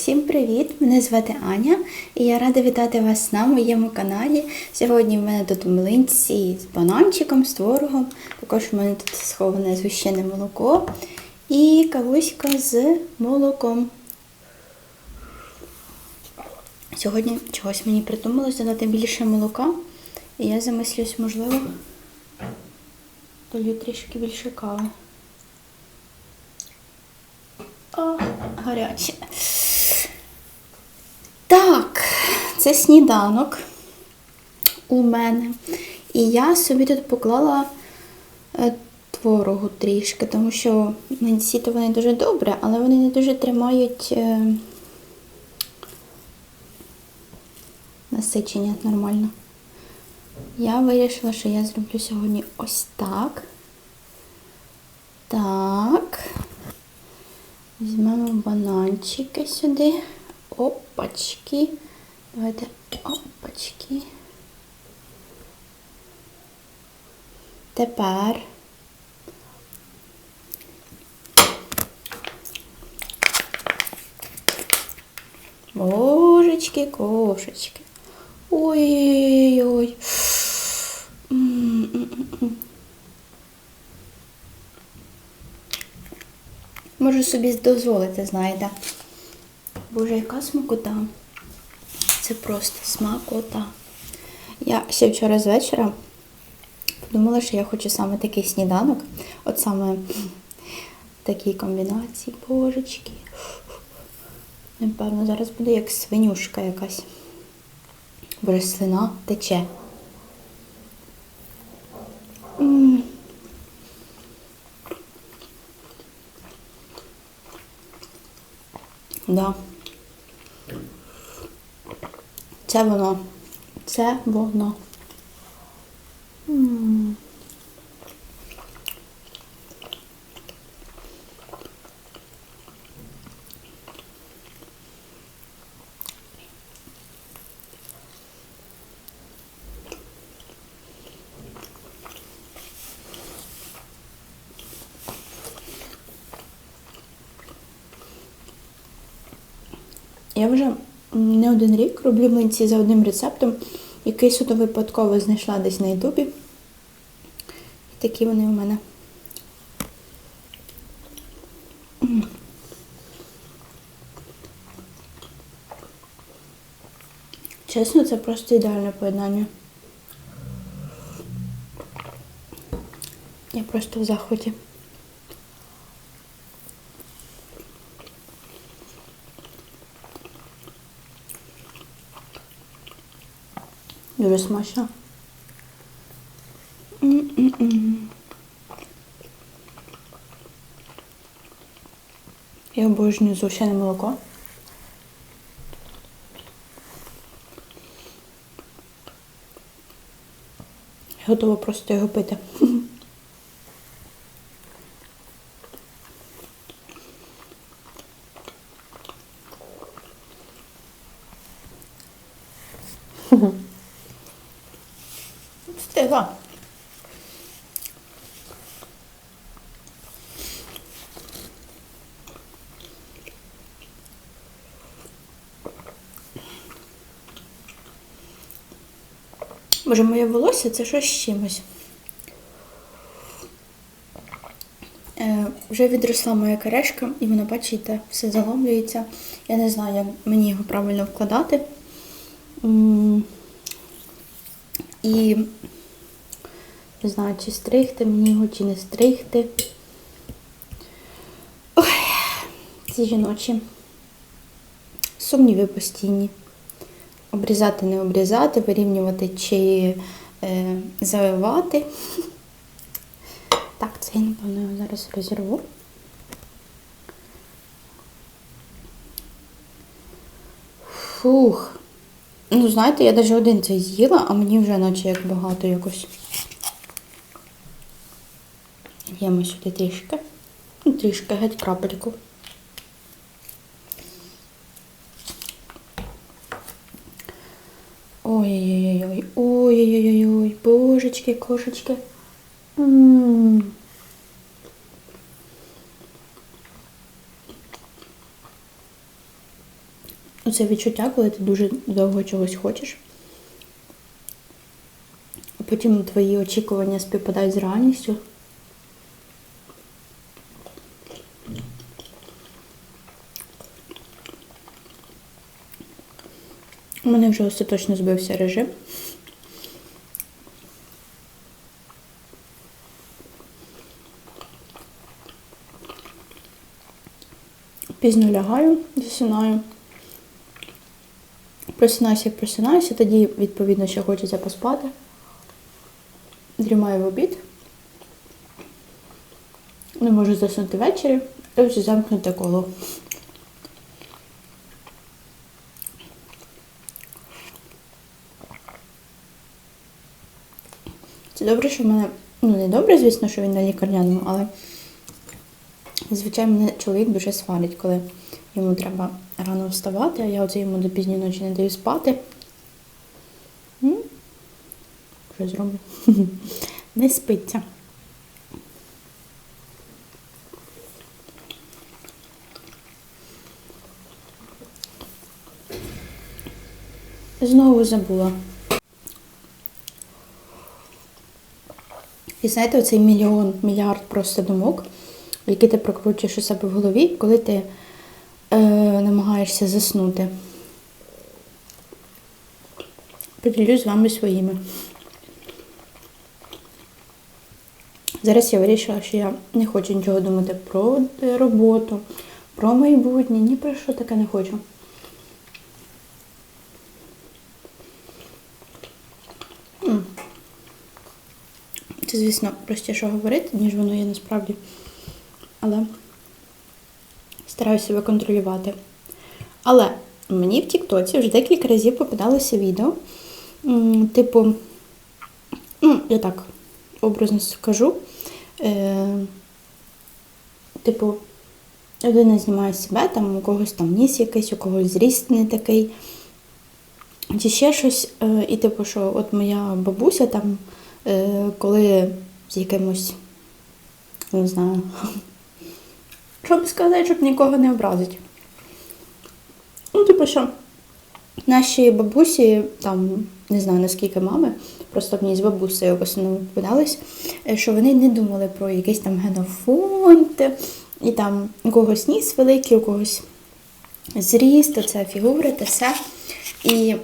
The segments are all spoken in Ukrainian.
Всім привіт! Мене звати Аня і я рада вітати вас на моєму каналі. Сьогодні в мене тут млинці з бананчиком, з творогом. Також в мене тут сховане згущене молоко і кавуська з молоком. Сьогодні чогось мені придумалося додати більше молока. І я замислюсь, можливо, долю трішки більше кави. О, гаряче. Так, це сніданок у мене. І я собі тут поклала е, творогу трішки, тому що млинці то вони дуже добре, але вони не дуже тримають е, насичення нормально. Я вирішила, що я зроблю сьогодні ось так. Так. Візьмемо бананчики сюди. Опачки. Давайте опачки. Тепер. Божечки, кошечки. Ой-ой-ой. Можу собі дозволити, знаєте. Боже, яка смакота. Це просто смакота. Я ще вчора з вечора подумала, що я хочу саме такий сніданок. От саме такі комбінації, божечки. Напевно, зараз буде як свинюшка якась. Боже, тече. М. Да. Це воно. Це воно. Я вже не один рік роблю млинці за одним рецептом, який суто випадково знайшла десь на Ютубі. І такі вони у мене. Чесно, це просто ідеальне поєднання. Я просто в захваті. Дуже смачно. Я обожнюю звичайне молоко. Готова просто його пити. Боже, моє волосся це щось з чимось. Е, вже відросла моя керешка, і воно, бачите, все заломлюється. Я не знаю, як мені його правильно вкладати. І не знаю, чи стригти мені його, чи не стригти. Ой, ці жіночі. Сумніви постійні. Обрізати, не обрізати, вирівнювати чи е, завивати. Так, це я, напевно, його зараз розірву. Фух. Ну, знаєте, я навіть один цей з'їла, а мені вже наче як багато якось. В'ємо сюди трішки. Ну, трішки, геть крапельку. Ой-ой-ой, ой-ой-ой, божечки, кошечки. Оце відчуття, коли ти дуже довго чогось хочеш. А потім твої очікування співпадають з реальністю. У мене вже остаточно збився режим. Пізно лягаю, засинаю. Просинаюся, як просинаюся, тоді, відповідно, ще хочеться поспати. Дрімаю в обід. Не можу заснути ввечері. І вже замкнуте коло. Добре, що в мене. Ну, не добре, звісно, що він на лікарняному, але звичайно мене чоловік дуже сварить, коли йому треба рано вставати, а я оце йому до пізньої ночі не даю спати. Що зроблю? Не спиться. Знову забула. І знаєте, оцей мільйон, мільярд просто думок, які ти прокручуєш у себе в голові, коли ти е, намагаєшся заснути. Поділюсь з вами своїми. Зараз я вирішила, що я не хочу нічого думати про роботу, про майбутнє, ні про що таке не хочу. М. Це, звісно, простіше говорити, ніж воно є насправді. Але стараюся себе контролювати. Але мені в Тіктоці вже декілька разів попадалося відео. Типу, ну, я так образно скажу. Е, типу, людина знімає себе, там у когось там ніс якийсь, у когось зріст не такий. Чи ще щось, е, і типу, що от моя бабуся там, коли з якимось, не знаю, що б сказати, щоб нікого не образити. Ну, типу, що наші бабусі, там, не знаю наскільки мами, просто ній з бабусею в основному попадались, е, що вони не думали про якийсь там генофонд, і там у когось ніс великий, у когось зріст, оця фігура та все. І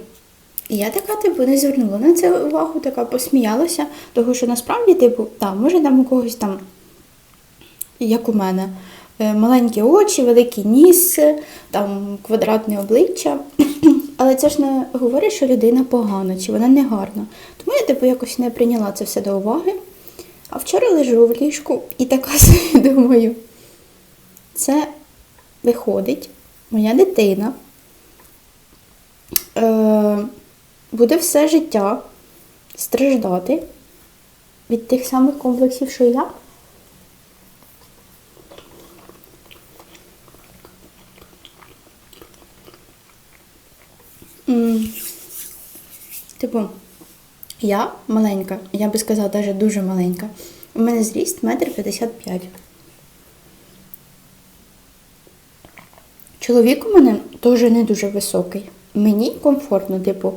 і я така, типу, не звернула на це увагу, така посміялася, тому що насправді, типу, так, може там у когось там, як у мене, е, маленькі очі, великий ніс, там квадратне обличчя. Але це ж не говорить, що людина погана чи вона не гарна. Тому я, типу, якось не прийняла це все до уваги. А вчора лежу в ліжку і така собі думаю, це виходить, моя дитина. Е, буде все життя страждати від тих самих комплексів, що я. Типу, я маленька, я би сказала, навіть дуже маленька. У мене зріст метр п'ятдесят п'ять. Чоловік у мене теж не дуже високий. Мені комфортно, типу,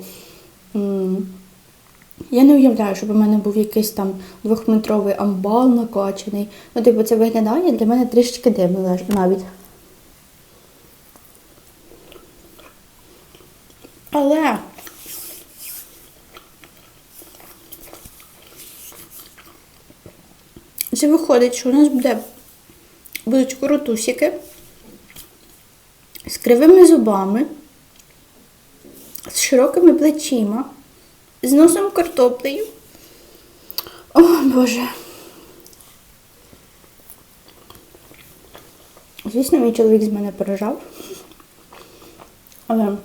я не уявляю, щоб у мене був якийсь там двохметровий амбал накачаний. Ну, типу, це виглядає для мене трішечки дивно навіть. Але це виходить, що у нас буде, будуть коротусики з кривими зубами, широкими плечима, з носом картоплею. О, Боже. Звісно, мій чоловік з мене поражав. Але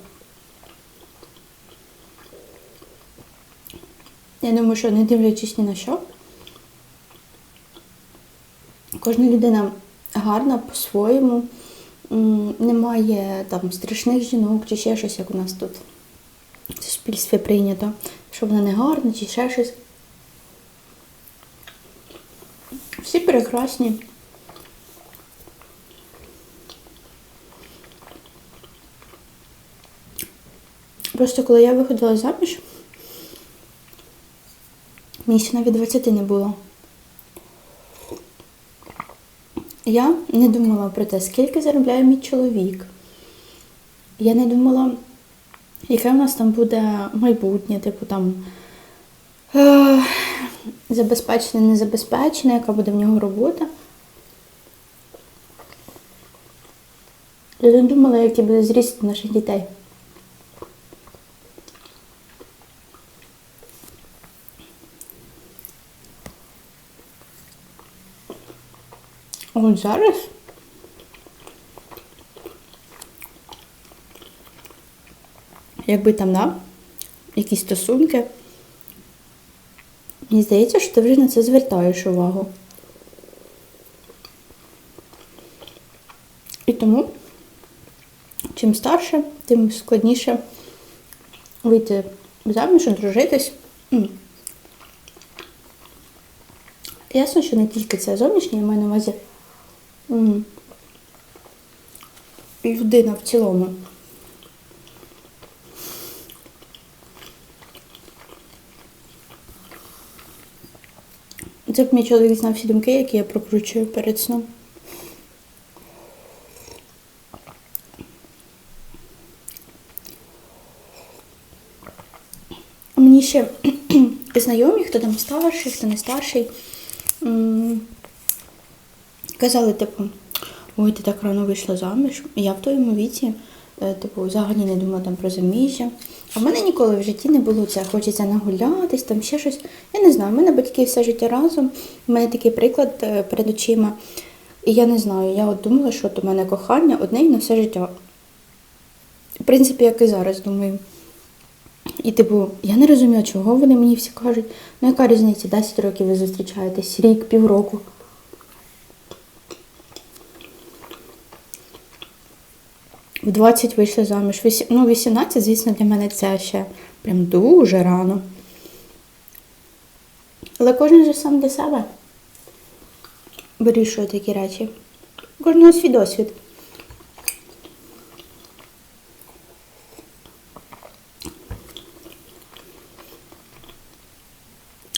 я думаю, що не дивлячись ні на що, кожна людина гарна по-своєму. Немає там страшних жінок чи ще щось, як у нас тут в суспільстві прийнято, що вона не гарна чи ще щось. Всі прекрасні. Просто коли я виходила заміж, мені ще навіть 20 не було. Я не думала про те, скільки заробляє мій чоловік. Я не думала, яке в нас там буде майбутнє, типу там е- забезпечене, незабезпечене, яка буде в нього робота. Я не думала, який буде зріст наших дітей. От зараз якби там да, якісь стосунки, мені здається, що ти вже на це звертаєш увагу. І тому, чим старше, тим складніше вийти заміж, одружитись. Ясно, що не тільки це зовнішнє, я маю на увазі людина в цілому. Це б мій чоловік знав всі думки, які я прокручую перед сном. Мені ще знайомі, хто там старший, хто не старший, казали, типу, ой, ти так рано вийшла заміж. Я в твоєму віці, е, типу, взагалі не думала там про заміжжя. А в мене ніколи в житті не було це. Хочеться нагулятись, там ще щось. Я не знаю, в мене батьки все життя разом. У мене такий приклад е, перед очима. І я не знаю, я от думала, що от у мене кохання одне і на все життя. В принципі, як і зараз думаю. І, типу, я не розумію, чого вони мені всі кажуть. Ну, яка різниця? 10 років ви зустрічаєтесь, рік, півроку. В 20 вийшли заміж. Ну, 18, звісно, для мене це ще прям дуже рано. Але кожен же сам для себе вирішує такі речі. Кожного свій досвід.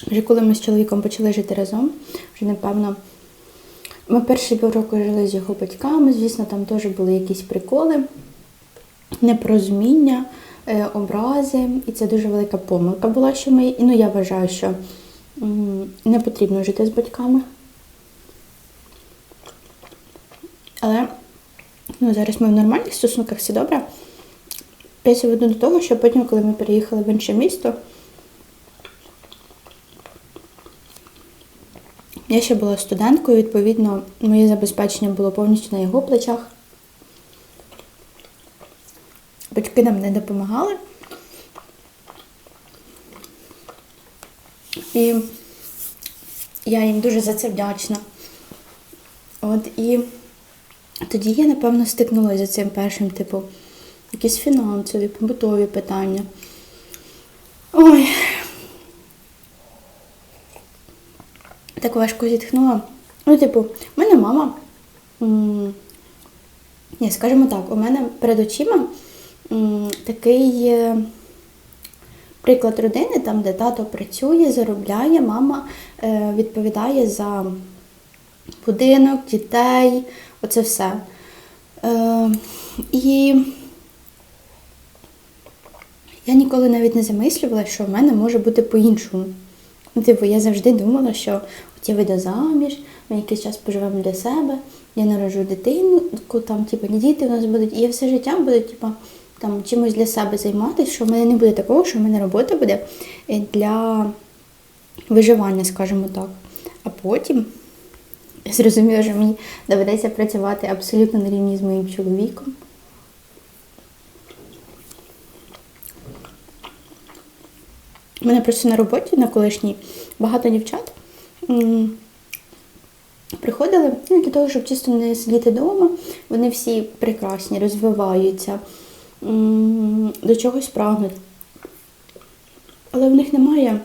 Вже коли ми з чоловіком почали жити разом, вже напевно, ми перші півроку жили з його батьками, звісно, там теж були якісь приколи, непорозуміння, е, образи, і це дуже велика помилка була, що ми. Ну, я вважаю, що не потрібно жити з батьками. Але ну, зараз ми в нормальних стосунках, все добре. Я веду до того, що потім, коли ми переїхали в інше місто, Я ще була студенткою, відповідно, моє забезпечення було повністю на його плечах. Батьки нам не допомагали. І я їм дуже за це вдячна. От і тоді я, напевно, стикнулася з цим першим, типу, якісь фінансові, побутові питання. Ой, так важко зітхнула. Ну, типу, в мене мама. Ні, скажімо так, у мене перед очима такий е, приклад родини, там, де тато працює, заробляє, мама е, відповідає за будинок, дітей, оце все. Е, і я ніколи навіть не замислювала, що в мене може бути по-іншому. Ну, типу, я завжди думала, що от я вийду заміж, ми якийсь час поживемо для себе, я народжу дитину, там, типу, діти у нас будуть, і я все життя буду, типу, там, чимось для себе займатися, що в мене не буде такого, що в мене робота буде е, для виживання, скажімо так. А потім я зрозуміла, що мені доведеться працювати абсолютно на рівні з моїм чоловіком. У мене просто на роботі на колишній багато дівчат приходили ну, для того, щоб чисто не сидіти вдома. Вони всі прекрасні, розвиваються, до чогось прагнуть. Але в них немає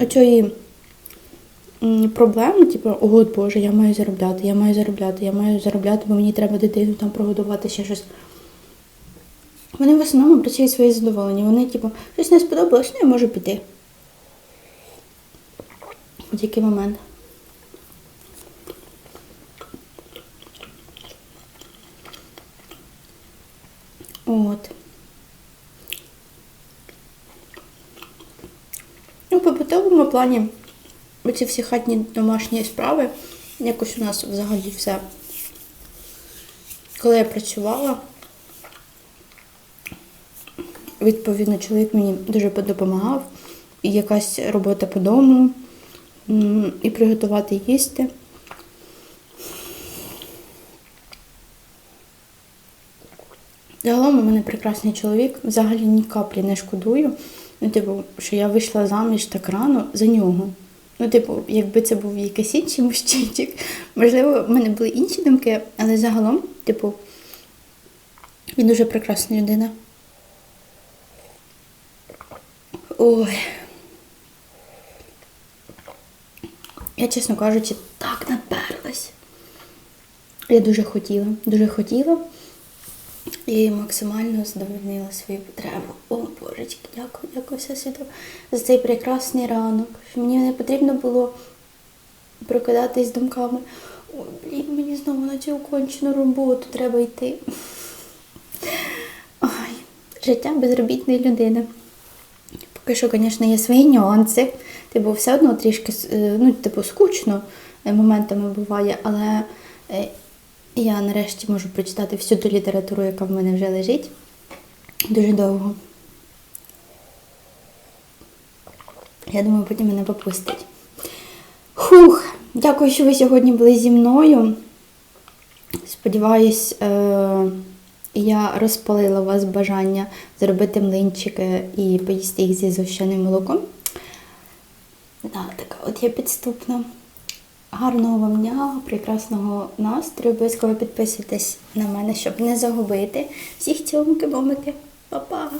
оцієї м, проблем, типу, о Боже, я маю заробляти, я маю заробляти, я маю заробляти, бо мені треба дитину там прогодувати, ще щось. Вони в основному працюють своє задоволення. Вони, типу, щось не сподобалось, ну я можу піти. В будь-який момент. От. Ну, по побутовому плані оці всі хатні домашні справи, якось у нас взагалі все. Коли я працювала, відповідно, чоловік мені дуже допомагав. І якась робота по дому, і приготувати їсти. Загалом у мене прекрасний чоловік, взагалі ні каплі не шкодую. Ну, типу, що я вийшла заміж так рано за нього. Ну, типу, якби це був якийсь інший мужчинчик, можливо, в мене були інші думки, але загалом, типу, він дуже прекрасна людина. Ой. Я, чесно кажучи, так наперлась. Я дуже хотіла, дуже хотіла і максимально задовольнила свою потребу. О, божечки, дякую, дякую все за цей прекрасний ранок. Мені не потрібно було прокидатись думками. Ой, блін, мені знову на цю кончену роботу треба йти. Ой, життя безробітної людини. Поки що, звісно, є свої нюанси. Типу, все одно трішки е, ну, типу, скучно е, моментами буває, але е, я нарешті можу прочитати всю ту літературу, яка в мене вже лежить. Дуже довго. Я думаю, потім мене попустить. Хух! Дякую, що ви сьогодні були зі мною. Сподіваюсь, я розпалила у вас бажання зробити млинчики і поїсти їх зі згущеним молоком. Да, така от я підступна. Гарного вам дня, прекрасного настрою. Обов'язково підписуйтесь на мене, щоб не загубити всіх цілунки, бомики. Па-па!